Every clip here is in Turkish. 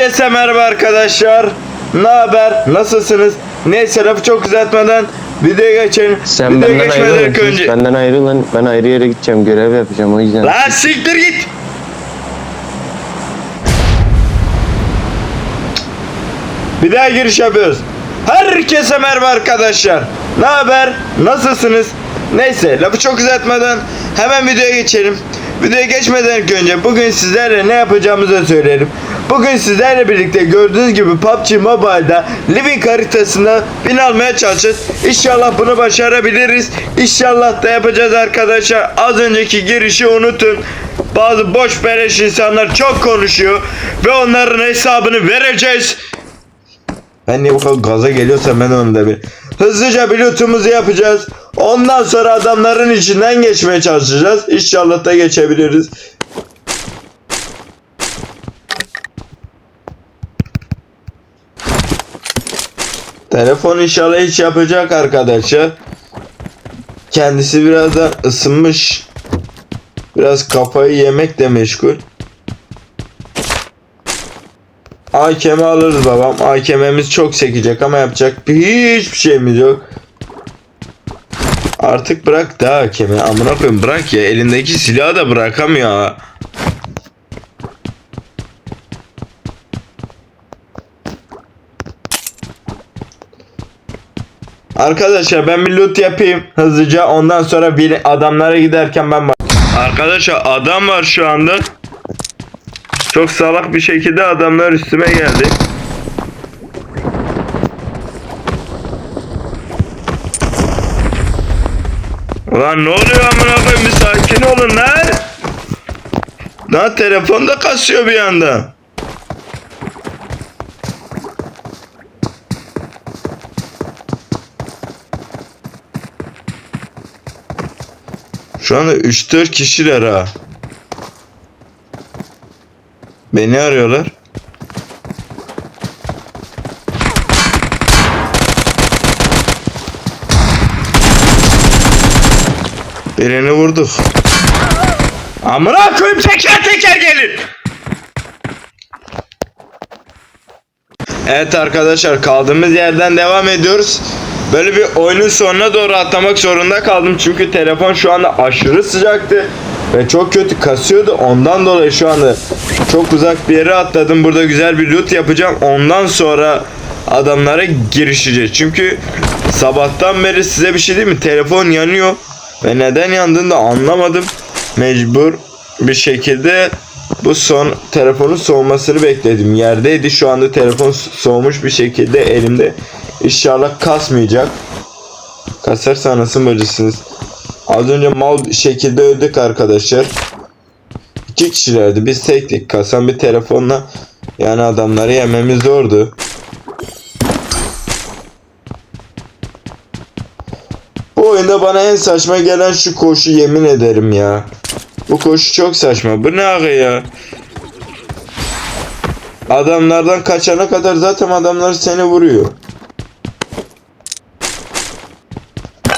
Herkese merhaba arkadaşlar. Ne haber? Nasılsınız? Neyse lafı çok uzatmadan videoya geçelim. Sen videoya benden geçmeden ayrılın. ilk önce... benden ayrılın. Ben ayrı yere gideceğim. Görev yapacağım o yüzden. Lan siktir git. Bir daha giriş yapıyoruz. Herkese merhaba arkadaşlar. Ne haber? Nasılsınız? Neyse lafı çok uzatmadan hemen videoya geçelim. Videoya geçmeden önce bugün sizlerle ne yapacağımızı söyleyelim. Bugün sizlerle birlikte gördüğünüz gibi PUBG Mobile'da Living haritasında bin almaya çalışacağız. İnşallah bunu başarabiliriz. İnşallah da yapacağız arkadaşlar. Az önceki girişi unutun. Bazı boş beleş insanlar çok konuşuyor ve onların hesabını vereceğiz. Ben niye bu kadar gaza geliyorsam ben onu da bir. Hızlıca bir lootumuzu yapacağız. Ondan sonra adamların içinden geçmeye çalışacağız. İnşallah da geçebiliriz. Telefon inşallah hiç yapacak arkadaşlar. Kendisi birazdan ısınmış. Biraz kafayı yemekle meşgul. AKM alırız babam. AKM'miz çok sekecek ama yapacak bir hiçbir şeyimiz yok. Artık bırak da AKM'i. Amına koyayım bırak ya. Elindeki silahı da bırakamıyor. Arkadaşlar ben bir loot yapayım hızlıca. Ondan sonra bir adamlara giderken ben bak. Arkadaşlar adam var şu anda. Çok salak bir şekilde adamlar üstüme geldi. Ulan ne oluyor amına koyayım bir sakin olun lan. Lan telefon da kasıyor bir anda. Şu anda 3-4 kişiler ha. Beni arıyorlar. Birini vurduk. Amına koyayım teker teker gelin. Evet arkadaşlar kaldığımız yerden devam ediyoruz. Böyle bir oyunun sonuna doğru atlamak zorunda kaldım çünkü telefon şu anda aşırı sıcaktı ve çok kötü kasıyordu. Ondan dolayı şu anda çok uzak bir yere atladım. Burada güzel bir loot yapacağım. Ondan sonra adamlara girişeceğiz. Çünkü sabahtan beri size bir şey diyeyim mi? Telefon yanıyor ve neden yandığını da anlamadım. Mecbur bir şekilde bu son telefonun soğumasını bekledim. Yerdeydi şu anda telefon soğumuş bir şekilde elimde. İnşallah kasmayacak. Kasarsa anasını bacısınız. Az önce mal şekilde öldük arkadaşlar. İki kişilerdi. Biz tektik. Kasan bir telefonla yani adamları yememiz zordu. Bu oyunda bana en saçma gelen şu koşu yemin ederim ya. Bu koşu çok saçma. Bu ne aga ya? Adamlardan kaçana kadar zaten adamlar seni vuruyor.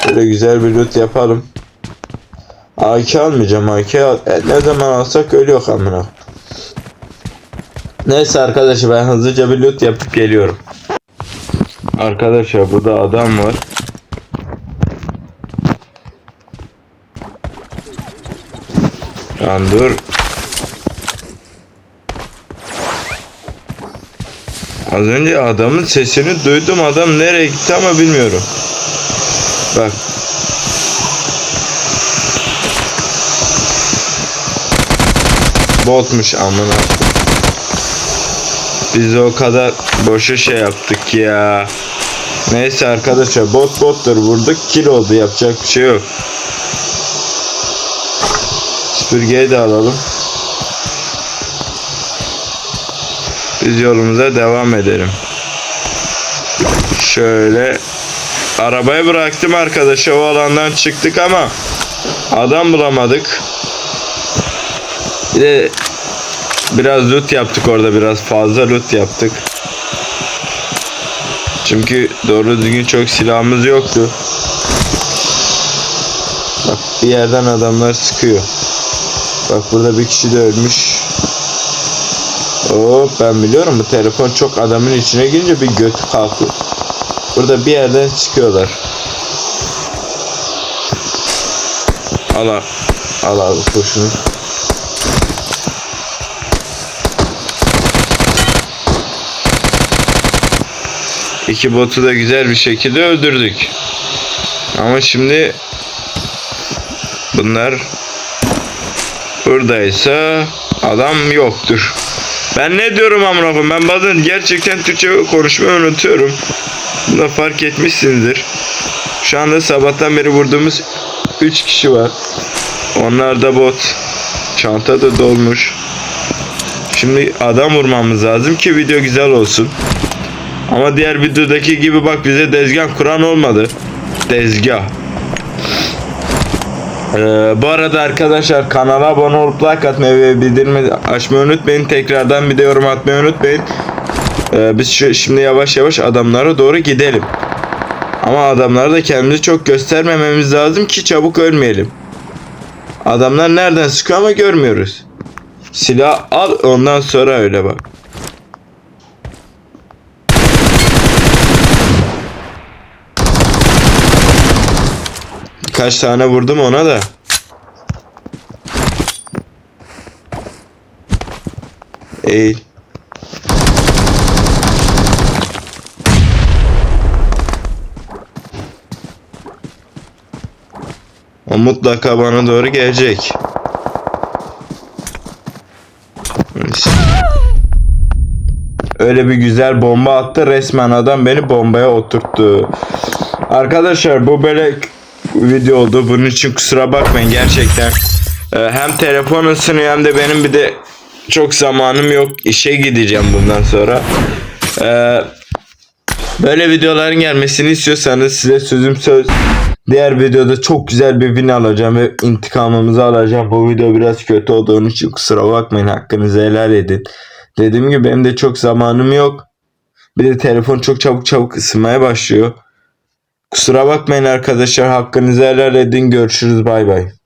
Böyle güzel bir loot yapalım. AK almayacağım AK al. E, ne zaman alsak ölüyor amına. Neyse arkadaşlar ben hızlıca bir loot yapıp geliyorum. Arkadaşlar burada adam var. Lan dur. Az önce adamın sesini duydum. Adam nereye gitti ama bilmiyorum. Bak. Botmuş amına. Biz o kadar boşa şey yaptık ya. Neyse arkadaşlar bot bottur vurduk kill oldu yapacak bir şey yok. Süpürgeyi de alalım. Biz yolumuza devam edelim. Şöyle arabayı bıraktım arkadaşa o alandan çıktık ama adam bulamadık. Bir de biraz loot yaptık orada biraz fazla loot yaptık. Çünkü doğru düzgün çok silahımız yoktu. Bak bir yerden adamlar sıkıyor. Bak burada bir kişi de ölmüş. Hop ben biliyorum bu telefon çok adamın içine girince bir götü kalkıyor. Burada bir yerden çıkıyorlar. Al al. Al İki botu da güzel bir şekilde öldürdük. Ama şimdi bunlar buradaysa adam yoktur. Ben ne diyorum koyayım? Ben bazen gerçekten Türkçe konuşmayı unutuyorum. Bunu da fark etmişsinizdir. Şu anda sabahtan beri vurduğumuz 3 kişi var. Onlar da bot. Çanta da dolmuş. Şimdi adam vurmamız lazım ki video güzel olsun. Ama diğer videodaki gibi bak bize dezgah kuran olmadı. Dezgah. Ee, bu arada arkadaşlar kanala abone olup like atmayı ve bildirimi açmayı unutmayın. Tekrardan bir de yorum atmayı unutmayın. Ee, biz şu, şimdi yavaş yavaş adamlara doğru gidelim. Ama adamlara da kendimizi çok göstermememiz lazım ki çabuk ölmeyelim. Adamlar nereden sıkıyor ama görmüyoruz. Silah al ondan sonra öyle bak. Kaç tane vurdum ona da. Eğil. O mutlaka bana doğru gelecek. Öyle bir güzel bomba attı resmen adam beni bombaya oturttu. Arkadaşlar bu böyle video oldu. Bunun için kusura bakmayın gerçekten. Ee, hem telefon ısınıyor hem de benim bir de çok zamanım yok. İşe gideceğim bundan sonra. Ee, böyle videoların gelmesini istiyorsanız size sözüm söz. Diğer videoda çok güzel bir win alacağım ve intikamımızı alacağım. Bu video biraz kötü olduğu için kusura bakmayın. Hakkınızı helal edin. Dediğim gibi benim de çok zamanım yok. Bir de telefon çok çabuk çabuk ısınmaya başlıyor. Kusura bakmayın arkadaşlar hakkınızı helal edin. Görüşürüz bay bay.